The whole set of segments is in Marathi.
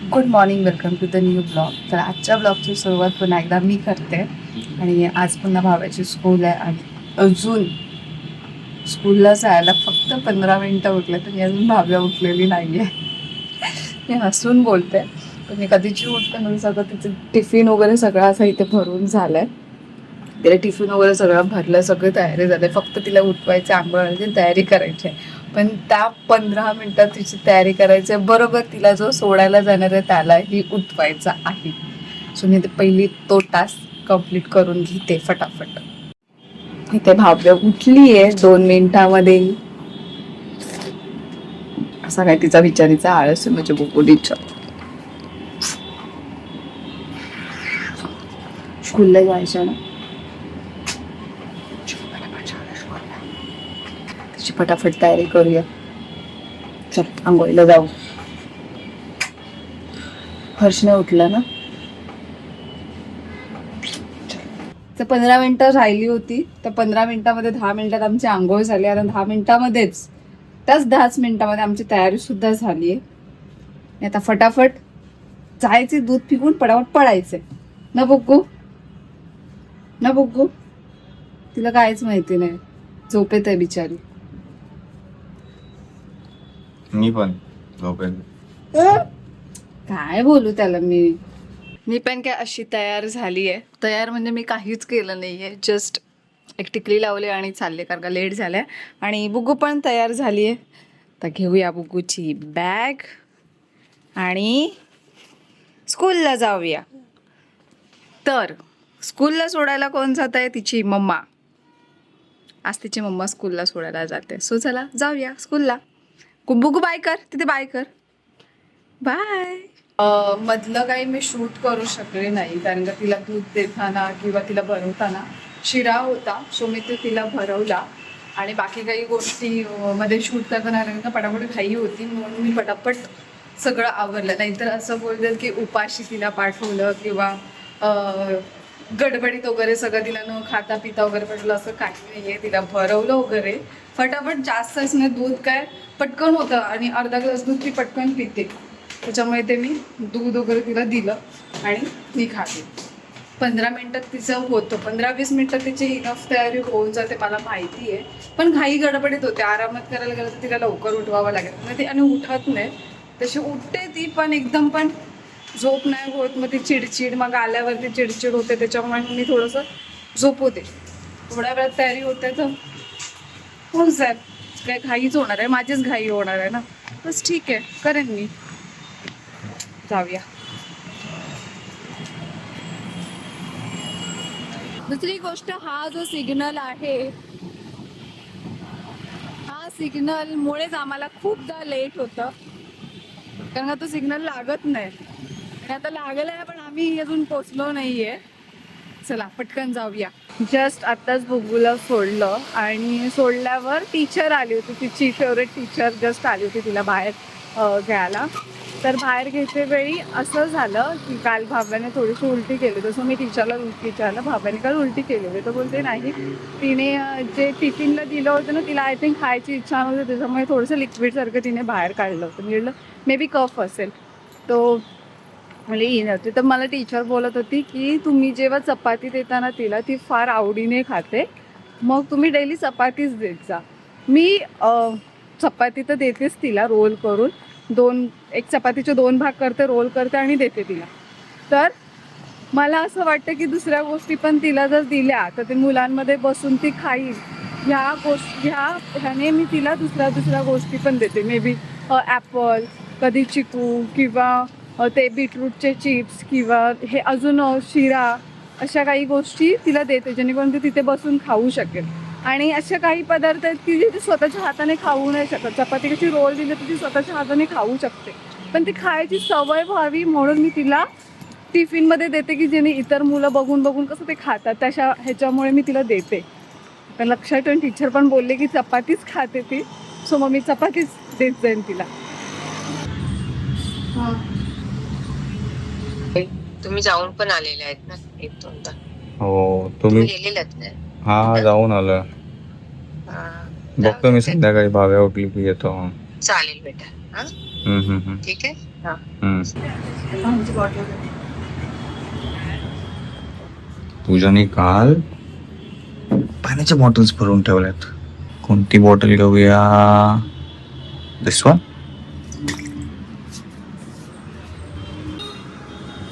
Good morning welcome to the new blog तर आजच्या ब्लॉगची सुरुवात पुन्हा एकदा मी करते. आणि आज पुन्हा भावाची स्कूल आहे आणि अजून स्कूलला जायला फक्त पंधरा मिनटं उठले तर मी अजून भाव्या उठलेली नाही आहे मी हसून बोलते. पण मी कधीची उठते म्हणून सगळं तिचं टिफिन वगैरे सगळं असं इथे भरून झालं आहे तिला टिफिन वगैरे सगळं भरलं सगळी तयारी झालं फक्त तिला उठवायचं आंघोळ तयारी करायची आहे. पण त्या पंधरा मिनिटात तिची तयारी करायची आहे. बरोबर तिला जो सोडायला जाणार आहे त्यालाही उठवायचा आहे. सो मी ते पहिली तो टास्क कंप्लीट करून घेते फटाफट. इथे भाव्य उठली आहे दोन मिनिटामध्ये. असा काय तिचा विचारीचा आळस आहे म्हणजे बोबोलीच्या स्कूलला जायचं ना? तिची फटाफट तयारी करूया. चल आंघोळीला जाऊ. हर्षने उठला ना? तर पंधरा मिनिटं राहिली होती. तर पंधरा मिनिटामध्ये दहा मिनिटात आमची आंघोळ झाली. आता दहा मिनिटामध्येच त्याच दहाच मिनिटामध्ये आमची तयारी सुद्धा झाली आहे. आता फटाफट जायचे दूध पिकून पडावट पडायचे. न बघू. न बघू. तिला काहीच माहिती नाही. झोपेत आहे बिचारी. मी पण. झोपेल काय बोलू त्याला मी? मी पण काय अशी तयार झाली आहे. तयार म्हणजे मी काहीच केलं नाही आहे जस्ट एक टिकली लावली आणि चालले कारण का लेट झाल्या. आणि बुगू पण तयार झाली आहे. तर घेऊया बुगूची बॅग आणि स्कूलला जाऊया. तर स्कूलला सोडायला कोण जात आहे? तिची मम्मा. आज तिची मम्मा स्कूलला सोडायला जाते. सो चला जाऊया स्कूलला बुगू बाय कर तिथे बाय कर. बाय. मधलं काही मी शूट करू शकले नाही कारण का तिला दूध देताना किंवा तिला भरवताना शिरा होता सो मी ते तिला भरवला. आणि बाकी काही गोष्टी मध्ये शूट करताना कारण का पटापट घाई होती म्हणून मी पटापट सगळं आवरलं. नाहीतर असं बोलतात की उपाशी तिला पाठवलं किंवा गडबडीत वगैरे सगळं तिला न खाता पिता वगैरे पाठवलं असं काही नाही आहे तिला भरवलं वगैरे. फटाफट जास्तच नाही दूध काय पटकन होतं आणि अर्धा ग्लास दूध ती पटकन पिते. त्याच्यामुळे ते मी दूध वगैरे तिला दिलं आणि मी खाते. पंधरा मिनटात तिचं होतं. पंधरा वीस मिनटात तिची इनफ तयारी होऊन जाते मला माहिती आहे. पण घाई गडबडीत होते. आरामात करायला गेलं तर तिला लवकर उठवावं लागेल. मग ती आणि उठत नाही. तशी उठते ती पण एकदम पण झोप नाही होत. मग ती चिडचिड मग आल्यावरती चिडचिड होते. त्याच्यामुळे मी थोडंसं झोपवते थोड्या वेळात तयारी होते तर होऊन जाईल काय घाईच होणार आहे. माझीच घाई होणार आहे ना. बस ठीक आहे. करेन मी. जाऊया. दुसरी गोष्ट हा जो सिग्नल आहे हा सिग्नल मुळेच आम्हाला खूपदा लेट होतं. कारण का तो सिग्नल लागत नाही. आणि आता लागला आहे पण आम्ही अजून पोचलो नाहीये. चला पटकन जाऊया. जस्ट आत्ताच बुगूला सोडलं आणि सोडल्यावर टीचर आली होती तिची फेवरेट टीचर जस्ट आली होती तिला बाहेर घ्यायला. तर बाहेर घ्यायच्या वेळी असं झालं की काल भाब्याने थोडीशी उलटी केली तसं मी टीचरला विचारलं भाब्याने काल उलटी केली होती? तर बोलते नाही. तिने जे टिफिनला दिलं होतं ना तिला आय थिंक खायची इच्छा नव्हती. त्याच्यामुळे थोडंसं लिक्विडसारखं तिने बाहेर काढलं होतं. मी म्हटलं मे बी कफ असेल. तो म्हणजे ही नव्हती. तर मला टीचर बोलत होती की तुम्ही जेव्हा चपाती देताना तिला ती फार आवडीने खाते मग तुम्ही डेली चपातीच देत जा. मी चपाती तर देतेच तिला रोल करून. दोन एक चपातीचे दोन भाग करते रोल करते आणि देते तिला. तर मला असं वाटतं की दुसऱ्या गोष्टी पण तिला जर दिल्या तर ते मुलांमध्ये बसून ती खाईल. ह्या गोष्ट ह्या ह्याने मी तिला दुसऱ्या दुसऱ्या गोष्टी पण देते. मे बी ॲपल कधी चिकू किंवा ते बीटरूटचे चिप्स किंवा हे अजून शिरा अशा काही गोष्टी तिला देते जेणेकरून ती तिथे बसून खाऊ शकेल. आणि अशा काही पदार्थ आहेत की जे ती स्वतःच्या हाताने खाऊ नाही शकत. चपाती कशी रोल दिली तर ती स्वतःच्या हाताने खाऊ शकते. पण ती खायची सवय व्हावी म्हणून मी तिला टिफिनमध्ये देते की जेणे इतर मुलं बघून बघून कसं ते खातात तशा ह्याच्यामुळे मी तिला देते. पण लक्षात ठेवून टीचर पण बोलले की चपातीच खाते ती. सो मग मी चपातीच देत जाईन तिला. तुम्ही जाऊन पण आलेले आहेत ना एक दोनदा हो तुम्ही तुम्ही गेलेलात ना? हा जाऊन आलोय हा. बघतो मी संध्याकाळी भाव्या उठली की येतो चालेल बेटा हा? हम्म, हम्म, हम्म. ठीक आहे? हा. हम्म. पूजाने काल पाण्याच्या बॉटल्स भरून ठेवल्यात. कोणती बॉटल घेऊया? दिस वन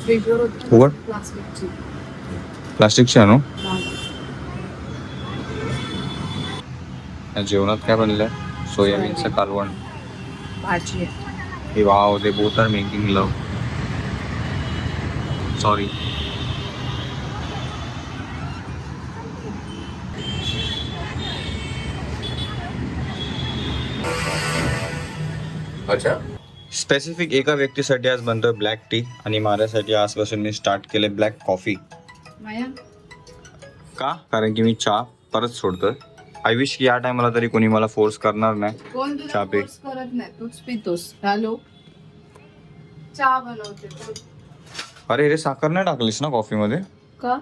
होतं उघड. प्लास्टिकची प्लास्टिकची आणू या जेवणात काय बनलंय? सोयाबीनचं कालवण. भाजी हे wow they both are making love sorry अच्छा. स्पेसिफिक एका व्यक्तीसाठी आज बनतोय ब्लॅक टी आणि माझ्यासाठी आजपासून मी स्टार्ट केले ब्लॅक कॉफी माया? का? कारण की मी चहा परत सोडतोय. आय विश की या टायमाला तरी कोणी मला फोर्स करणार नाही. कोण तुला चहा पे. force करत नाही? तूच पितोस. हॅलो? चहा बनवते. अरे रे साखर नाही टाकलीस ना कॉफीमध्ये का?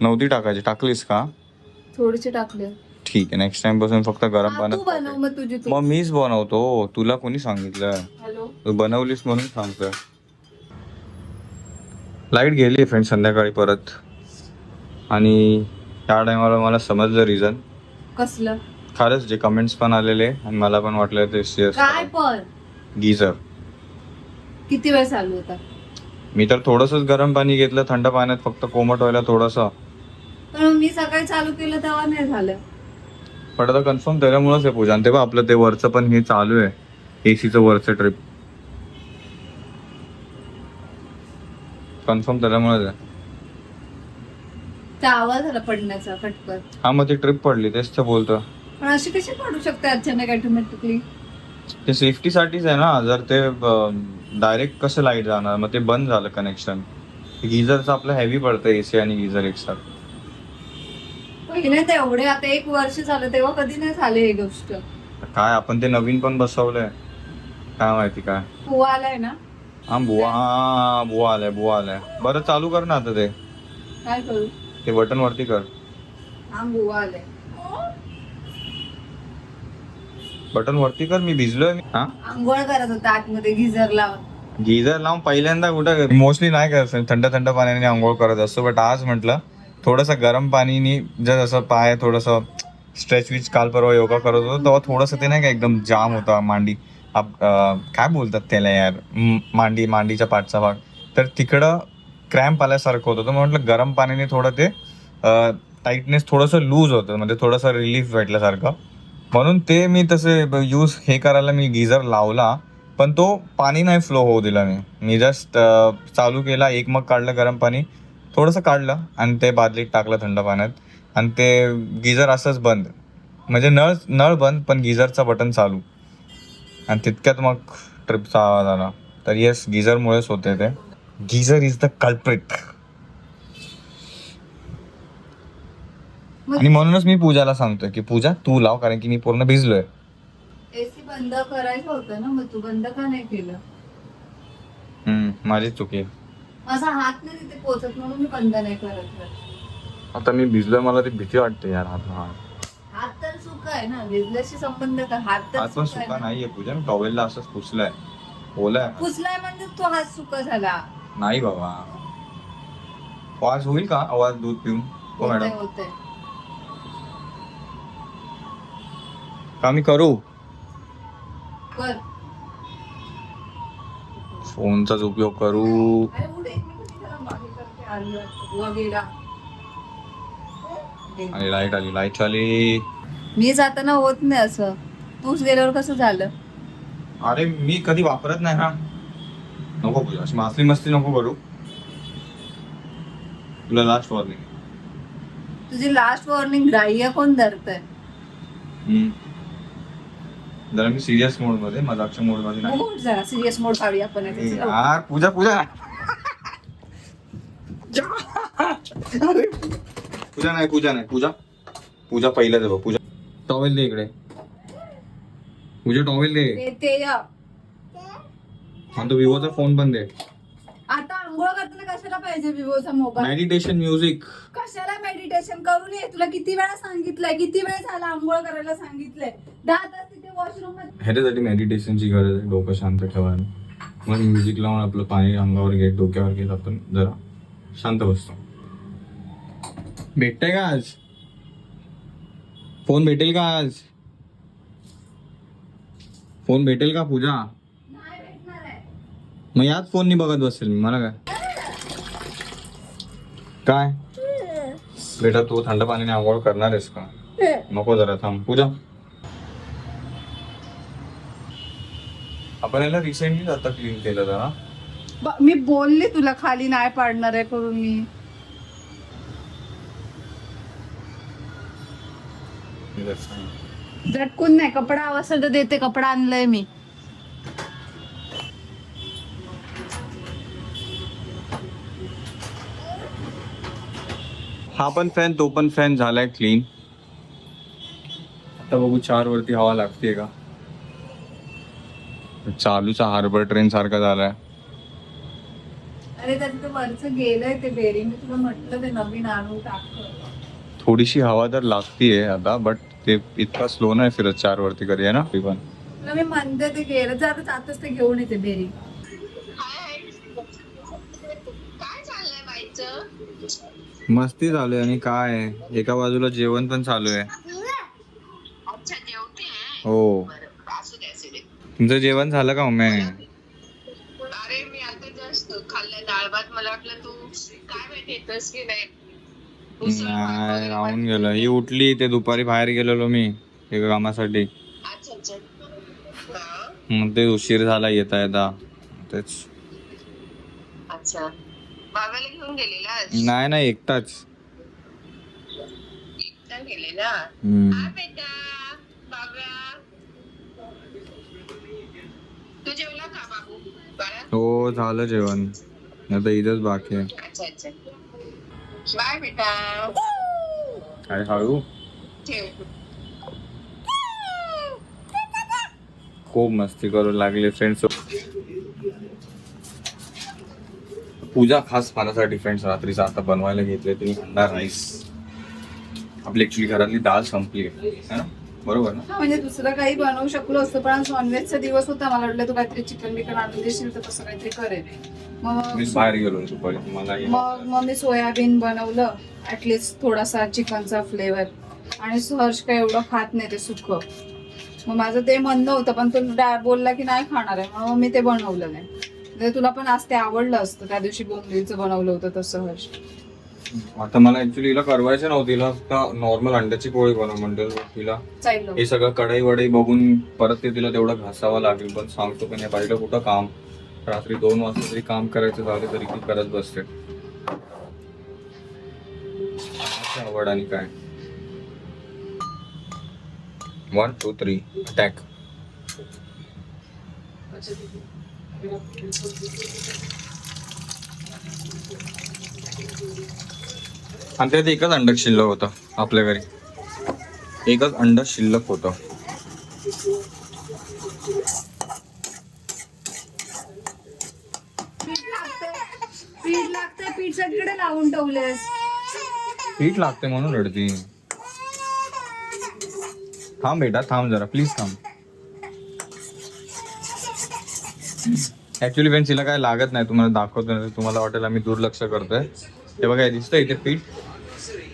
नव्हती टाकायची. टाकलीस का? थोडीशी टाकले. ठीक आहे. नेक्स्ट टाइमपासून फक्त गरम हा, तू बनव पाण्यात मग तुझी तू. मग मीच बनवतो. तुला कोणी सांगितलं तू बनवलीस म्हणून सांगतोय. लाइट गेली फ्रेंड संध्याकाळी परत. आणि त्या टायमाला मला समजलं रिझन कसलं? खरंच जे कमेंट्स पण आलेले आणि मला पण वाटलं ते काय सिरियस पण? गीझर किती वेळ चालू होता? मी तर थोडंसंच गरम पाणी घेतलं थंड पाण्यात फक्त कोमट व्हायला थोडंसं. पण मी सकाळी चालू केलं तेव्हा नाही झालं. पण आता कन्फर्म त्याच्यामुळेच आहे पूजा. आणि तेव्हा आपलं ते वरचं पण हे चालू आहे. एसीचं वरचं ट्रिप कन्फर्म त्याच्यामुळेच आहे त्या आवाज पडण्याचा खटकन हा मग ती ट्रिप पडली तेच तर बोलतो. पण अशी कशी पडू शकते अचानक ऑटोमॅटिकली ते सेफ्टीसाठीच आहे ना जर ते डायरेक्ट कसं लाइट जाणार? मग ते बंद झालं कनेक्शन गिझरचं आपलं हेवी पडतं एसी आणि गिझर एकसाथ. पहिले एवढे आता एक वर्ष झालं तेव्हा कधी नाही झाले ही गोष्ट. काय आपण ते नवीन पण बसवलंय. काय माहिती काय. कुवा आलाय ना. हा बुवा. हा बुवा आलाय बुवा आलाय बरं चालू कर ना आता ते. काय करू? ते बटन वरती कर. हा बुवा आलाय बटन वरती कर मी भिजलोय मी. हा? आंघोळ करत होता आतमध्ये गिझर लावून. गिझर लावून पहिल्यांदा कुठं मोस्टली नाही करत थंड थंड पाण्याने आंघोळ करत असतो बट आज म्हटलं थोडंसं गरम पाणीनी जर असं पाय थोडंसं स्ट्रेच विच काल परवा योगा करत होतो तेव्हा थोडंसं ते नाही का एकदम जाम होता मांडी. आप- काय बोलतात त्याला यार? मांडी मांडीच्या पाठचा भाग. तर तिकडं क्रॅम्प आल्यासारखं होतं. तर मग म्हटलं गरम पाण्याने थोडं ते टाईटनेस थोडंसं लूज होतं. म्हणजे थोडंसं रिलीफ भेटल्यासारखं. म्हणून ते मी तसे यूज हे करायला मी गिझर लावला. पण तो पाणी नाही फ्लो होऊ दिला मी. मी जस्ट चालू केला. एक मग काढलं गरम पाणी. थोडंसं काढलं आणि ते बादलीत टाकलं थंड पाण्यात. आणि ते गिझर असंच बंद. म्हणजे नळ नळ बंद पण गिझरचं बटन चालू. आणि तितक्यात मग ट्रिपचा आवाज आला. तर येस गिझरमुळेच होते ते. गिझर इज द कल्प्रिट आणि म्हणूनच मी पूजाला सांगतोय की पूजा तू लाव कारण की मी पूर्ण भिजलोय. एसी बंद करायचं होतं ना मग तू बंद का नाही केलं? हम्म, माझी चुकी माझा हात नाही तिथे पोचत म्हणून मी बंद नाही करत. आता मी भिजलोय मला ती भीती वाटते यार हात. हात तर आहे ना भिजल्याशी संबंध हात हात पण सुका. नाहीये पूजा मी टॉवेलला असंच पुसलाय. ओलाय. पुसलाय म्हणजे तो हात सुका झाला. नाही बाबा. आवाज होईल का आवाज दूध पिऊन? हो मॅडम. होतंय. का मी करू? कर. फोनचाच उपयोग करू. अरे उठ, एक मिनिट मी त्याला मागे करते, आली वाटतं. आणि लाइट आली लाइट आली. मी जाताना होत नाही असं. तूच गेल्यावर कसं झालं? अरे मी कधी वापरत नाही ना. नको पूजा अशी मासली मस्ती नको करू. तुला लास्ट वॉर्निंग तुझी लास्ट वॉर्निंग ग्राह्य कोण धरतय? जरा मी सिरियस मोडमध्ये मजाकच्या मोडमध्ये नाही. उठ जरा सिरियस मोड काढूया आपण ए. यार पूजा पूजा. पूजा नाही पूजा नाही पूजा. पूजा पहिलं दे बघ पूजा. टॉवेल दे इकडे. पूजा टॉवेल दे. ते- ते या. आणि तो विवोचा फोन पण दे. आता आंघोळ करताना कशाला पाहिजे विवोचा मोबाईल? मेडिटेशन म्युझिक कशाला मेडिटेशन करून ये तुला किती वेळा सांगितलंय? किती वेळ झाला आंघोळ करायला सांगितलंय? दहा तास तिथे ह्याच्यासाठी मेडिटेशनची गरज आहे. डोकं शांत ठेवायला मग म्युझिक लावून आपलं पाणी अंगावर घेत डोक्यावर घेत आपण जरा शांत बसतो. भेटतंय का आज? फोन भेटेल का आज? फोन भेटेल का पूजा? मग याच फोन बघत बसेल मी मला काय? काय? बेटा तू थंड पाण्याने आंघोळ करणार आहेस का? नको जरा थांब. पूजा. आपण याला रिसेंटली आता क्लीन केलं जरा. मी बोलले तुला खाली नाही पाडणार आहे करून मी. झटकून नाही कपडा हवा असेल तर देते कपडा आणलाय मी. हा पण फॅन तो पण फॅन झालाय क्लीन आता बघू चार वरती हवा लागते का? चालूचा हार्बर ट्रेन सारखा झालाय. अरे त्याचं ते वरचं गेलंय ते बेरिंग तुला म्हटलं ते नवीन आणून टाक. थोडीशी हवा तर लागतीये आता बट ते इतका स्लो नाही फिरत चार वरती कधी आहे ना तुला मी म्हणते ते गेलं जात जातच ते घेऊन येते बेरिंग काय चाललंय बाईचं मस्ती चालू आहे आणि काय एका बाजूला जेवण पण चालू आहे. अच्छा जेवते हो. बरं असू दे असू दे तुमचं जेवण झालं का मम्मी? अरे मी आता जस्ट खाल्लं डाळ भात. मला वाटलं तू काय माहिती येतस की नाही. नाही राहून गेलं. ही उठली ते दुपारी बाहेर गेलेलो मी एका कामासाठी. मग ते उशीर झाला येता येता. तेच? नाही नाही एकटाच. हा झालं जेवण. आता इथंच बाकी आहे. अच्छा अच्छा. बाय बेटा काय हळू ठेव खूप मस्ती करू लागले फ्रेंड्स पूजा खास पाण्यासाठी फ्रेंड्स रात्रीचा आता बनवायला घेतले तिने अंडा राईस आपली ऍक्च्युली घरातली डाळ संपली. आहे ना? बरोबर ना? म्हणजे दुसरं काही बनवू शकलो असतं पण आज नॉनव्हेजचा दिवस होता मला वाटलं तू काहीतरी चिकन बिकन आणून देशील तर तसं काहीतरी करेल मग बाहेर गेलो दुपारी मला मग मग मी सोयाबीन बनवलं ऍटलिस्ट थोडासा चिकनचा फ्लेवर आणि हर्ष काय एवढं खात नाही ते सुख. मग माझं ते म्हणणं होतं पण तो डा- बोलला की नाही खाणार आहे मग मी ते बनवलं नाही. म्हणजे तुला पण आज ते आवडलं असतं त्या दिवशी बोंबिलचं बनवलं होतं तसं हर्ष आता मला ऍक्च्युली हिला करवायचं नव्हतं. नॉर्मल अंड्याची पोळी बनव म्हणते तिला चाललं हे सगळं कढई वडई बघून परत ते तिला तेवढं घासावं लागेल. पण सांगतो पण या बाईला कुठं काम? रात्री दोन वाजता तरी काम करायचं झालं तरी ती करत बसते. आवड आणि काय? वन टू थ्री अटॅक आणि त्यात एकच अंड शिल्लक होतं आपल्या घरी. एकच अंड शिल्लक होतं. पीठ सगळीकडे लावून ठेवलेस पीठ लागते म्हणून रडती. थांब बेटा थांब जरा प्लीज थांब. ऍक्च्युली फ्रेंड्स हिला काय लागत नाही. तुम्हाला दाखवतो नाही तुम्हाला वाटेल आम्ही दुर्लक्ष करतोय. ते बघा हे दिसतंय इथे पीठ.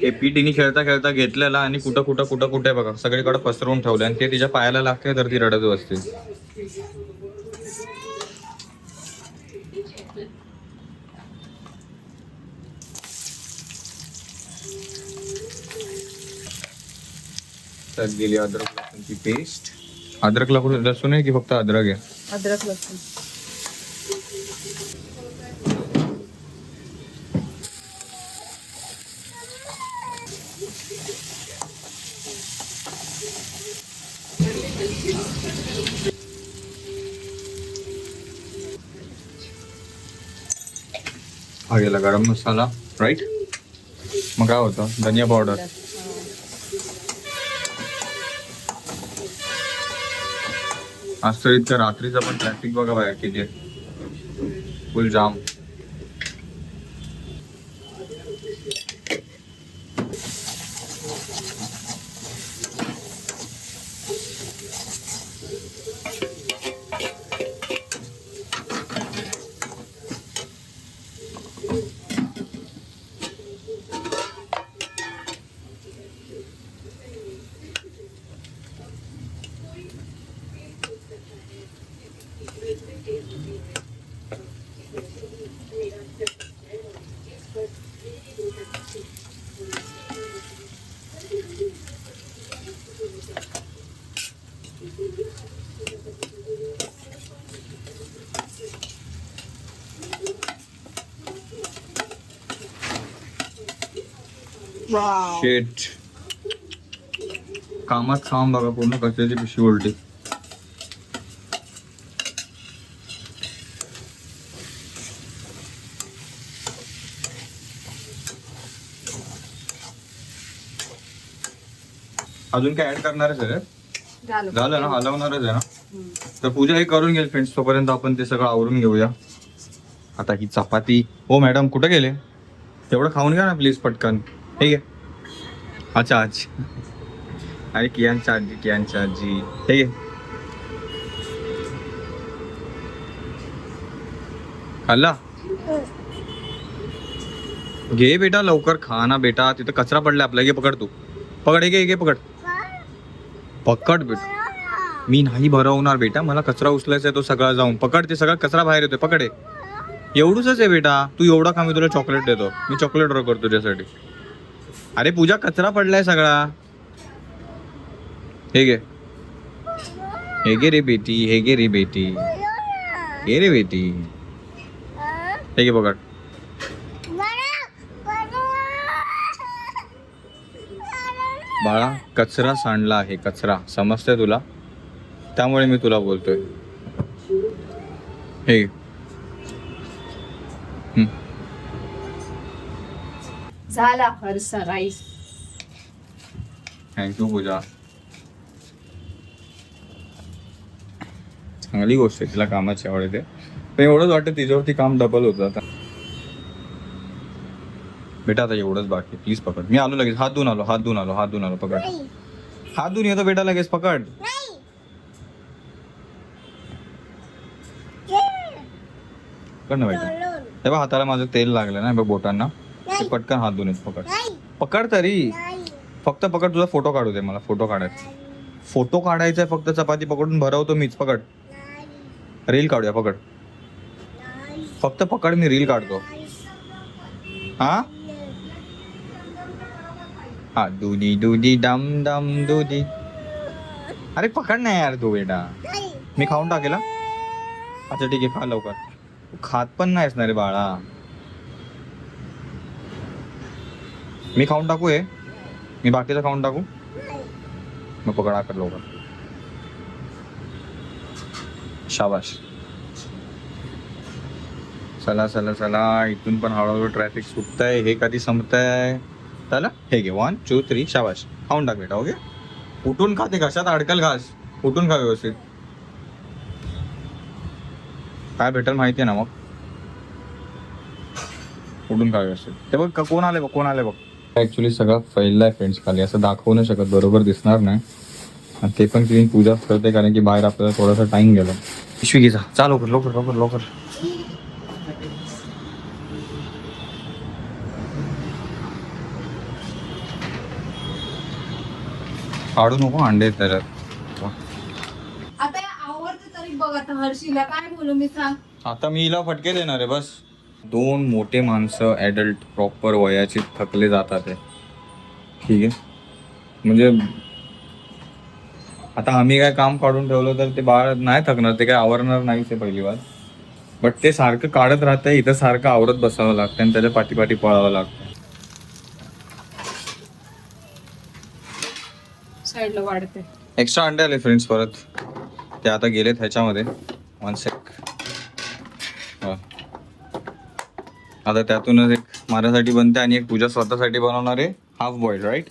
हे पीठ हिने खेळता खेळता घेतलेला आणि कुठं कुठं कुठं कुठे बघा सगळीकडे पसरवून ठेवलं आणि ते तिच्या पायाला लागते तर ती रडत बसते त्यात गेली अद्रक लसूणची पेस्ट अद्रक लसूण लसूण आहे की फक्त अद्रक आहे? अद्रक लसूण. हा गेला गरम मसाला राईट मग काय होतं? धनिया पावडर आज तर इतकं रात्रीचं पण ट्रॅफिक बघा बाहेर किती आहे. फुल जाम. शेट कामात काम बघा पूर्ण कचऱ्याची पिशवी उलटी. अजून काय ऍड करणार आहे झालं. ना हलवणारच आहे ना? तर पूजा हे करून घेईल फ्रेंड्स तोपर्यंत आपण ते सगळं आवरून घेऊया. आता ही चपाती. हो मॅडम कुठे गेले? तेवढं खाऊन घ्या ना प्लीज पटकन. ठीक आहे अच्छा अच्छा। अरे कियांची आजी कियांची आजी ठीक आहे खाल्ला घे बेटा लवकर खा ना बेटा तिथं कचरा पडला आपला घे पकड तू। पकड हे घे घे पकड। पकड बेटा मी नाही भरवणार बेटा मला कचरा उचलायचा आहे तो सगळा जाऊन. पकड ते सगळा कचरा बाहेर येतोय पकड हे. एवढूच आहे बेटा. तू एवढा खा मी तुला चॉकलेट देतो. मी चॉकलेट ऑर्डर करतो तुझ्यासाठी. अरे पूजा कचरा पडलाय सगळा. हे गे हे गे रे बेटी हे गे रे बेटी. हे रे बेटी. हे गे पकड बाळा कचरा सांडला आहे कचरा. समजतंय तुला? त्यामुळे मी तुला बोलतोय. हे घे. हम्म. झाला हरसा राईस थँक्यू पूजा. चांगली गोष्ट आहे तिला कामाची आवड येते. पण एवढंच वाटतं तिच्यावरती काम डबल होतं आता. बेटा आता एवढंच बाकी प्लीज पकड. मी आलो लगेच. हात धुवून आलो हात धुवून आलो हात धुवून आलो. पकड. हात धुवून येतो बेटा लगेच. पकड. पकड ना बेटा. हे बघ हाताला माझं तेल लागलं ना बघ बोटांना. ते पटकन हात येतो पकड. पकड तरी. फक्त पकड तुझा फोटो काढू दे मला फोटो काढायचा. फोटो काढायचा फक्त चपाती पकडून भरवतो मीच पकड. रील काढूया पकड. फक्त पकड मी रील काढतो. हा? हा दुधी दुधी डम डम दुधी. अरे पकड नाही यार तू बेटा. मी खाऊन टाकेला अच्छा ठीक आहे खा लवकर. खात पण नाहीस ना रे बाळा. मी खाऊन टाकू हे? मी बाकीचं खाऊन टाकू? मग पकडा कर लवकर. शाबाश चला चला चला. इथून पण हळूहळू ट्रॅफिक सुटतंय. हे कधी संपतंय? चला हे घे. वन टू थ्री शाबाश खाऊन टाक बेटा ओके उठून खाते घशात अडकल घास. उठून खा व्यवस्थित. काय भेटेल माहिती आहे ना मग? उठून खा व्यवस्थित. ते बघ कोण आले बघ कोण आले बघ? ऍक्च्युली सगळं फैललाय फ्रेंड्स खाली. असं दाखवू नाही शकत. बरोबर दिसणार नाही. आणि ते पण क्लीन पूजा करते कारण की बाहेर आपल्याला थोडासा टाइम गेला. पिशवी घे जा. लवकर लवकर लवकर लवकर. काढू नको अंडे आहेत त्याच्यात. आता आवडतं तरी बघ आता हर्षीला. काय बोलू मी सांग? आता मी हिला फटके देणार आहे बस. दोन मोठे माणसं ॲडल्ट प्रॉपर वयाचे थकले जातात आहे ठीक आहे? म्हणजे आता आम्ही काय काम काढून ठेवलं तर ते बाळ नाही थकणार ते काय आवरणार नाहीच आहे पहिली बार बट ते सारखं काढत राहतंय इथं सारखं आवरत बसावं लागतं आणि त्याच्या पाठी पाठी पळावं लागतं साईडला वाढते एक्स्ट्रा अंडे आले फ्रेंड्स परत. ते आता गेलेत ह्याच्यामध्ये. वन सेक आता त्यातूनच एक माझ्यासाठी बनते आणि एक पूजा स्वतःसाठी बनवणार आहे. हाफ बॉइल्ड राईट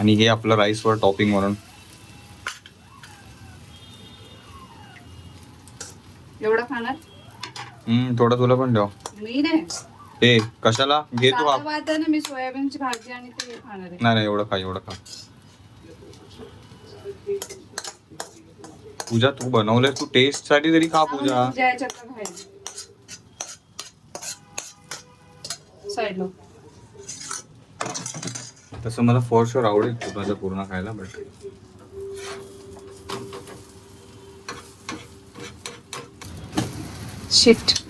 आणि हे आपलं राईसवर टॉपिंग म्हणून एवढं खाणार? हम्म, थोडं तुला पण ठेव मी नाही. हे कशाला? घे तू साधा भात मी सोयाबीनची भाजी आणि ते खाणार आहे. नाही नाही एवढं खा एवढं खा. पूजा तू बनवलंय तू टेस्टसाठी तरी खा पूजा. तसं मला फॉर शुअर आवडेल तुला पूर्ण खायला बट शिफ्ट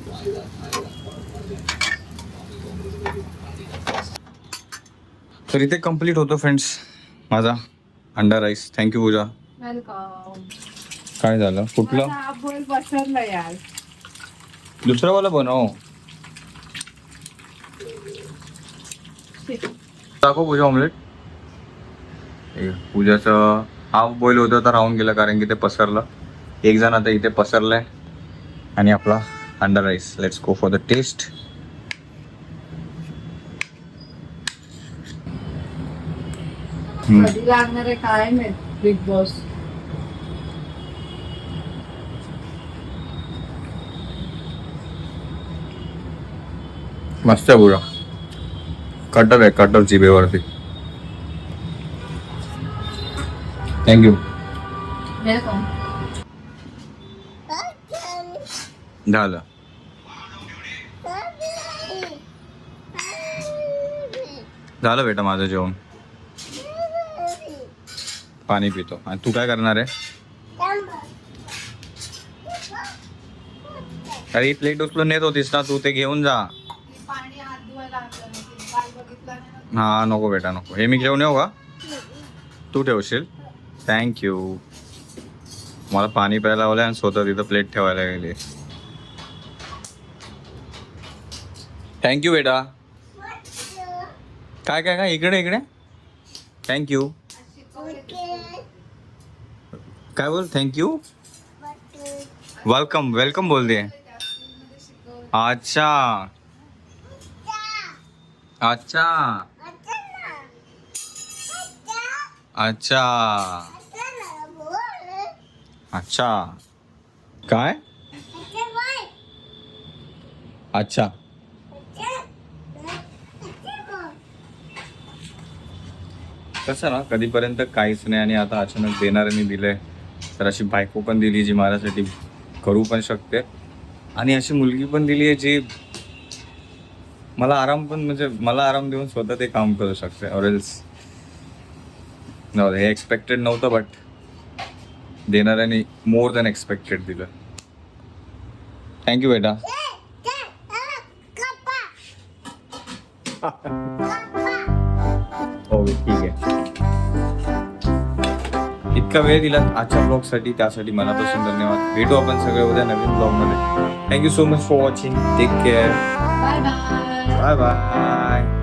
तर इथे कंप्लीट होतो फ्रेंड्स माझा अंडा राईस थँक्यू पूजा. वेलकम काय झालं. कुठलं? हा बोल यार. दुसरं वाला बनव. दाखव पूजा ऑमलेट हे पूजाचं हाफ बॉईल होतं तर राहून गेलं कारण की ते पसरलं. एक जण आता इथे पसरलंय. आणि आपला अंडा rice let's go for the taste कधी लागणार आहे काय माहीत बिग बॉस मस्त आहे पूजा कटर आहे कटर जिभेवरती थँक्यू झालं. झालं बेटा माझं जेवण. पाणी पितो. आणि तू काय करणार आहे? अरे प्लेट उचलून नेत होतीस ना तू ते घेऊन जा. हा नको बेटा नको हे मी घेऊन येऊ का तू ठेवशील थँक्यू मला पाणी प्यायला लावलं आणि स्वतः तिथं प्लेट ठेवायला गेली थँक्यू बेटा काय काय काय इकडे इकडे थँक्यू काय बोल थँक्यू वेलकम वेलकम बोलते अच्छा अच्छा अच्छा. अच्छा. काय? अच्छा. कसं ना कधीपर्यंत काहीच नाही आणि आता अचानक देणाऱ्यांनी दिलंय. तर अशी बायको पण दिली जी माझ्यासाठी करू पण शकते. आणि अशी मुलगी पण दिली आहे जी मला आराम पण म्हणजे मला आराम देऊन स्वतः ते काम करू शकते ऑरेल्स नव्हतं हे एक्सपेक्टेड नव्हतं बट देणाऱ्याने मोर दॅन एक्सपेक्टेड दिलं. थँक्यू बेटा. हो ठीक आहे. इतका वेळ दिला आजच्या ब्लॉगसाठी त्यासाठी मनापासून धन्यवाद. भेटू आपण सगळे उद्या नवीन ब्लॉगमध्ये thank you so much for watching take care bye bye bye bye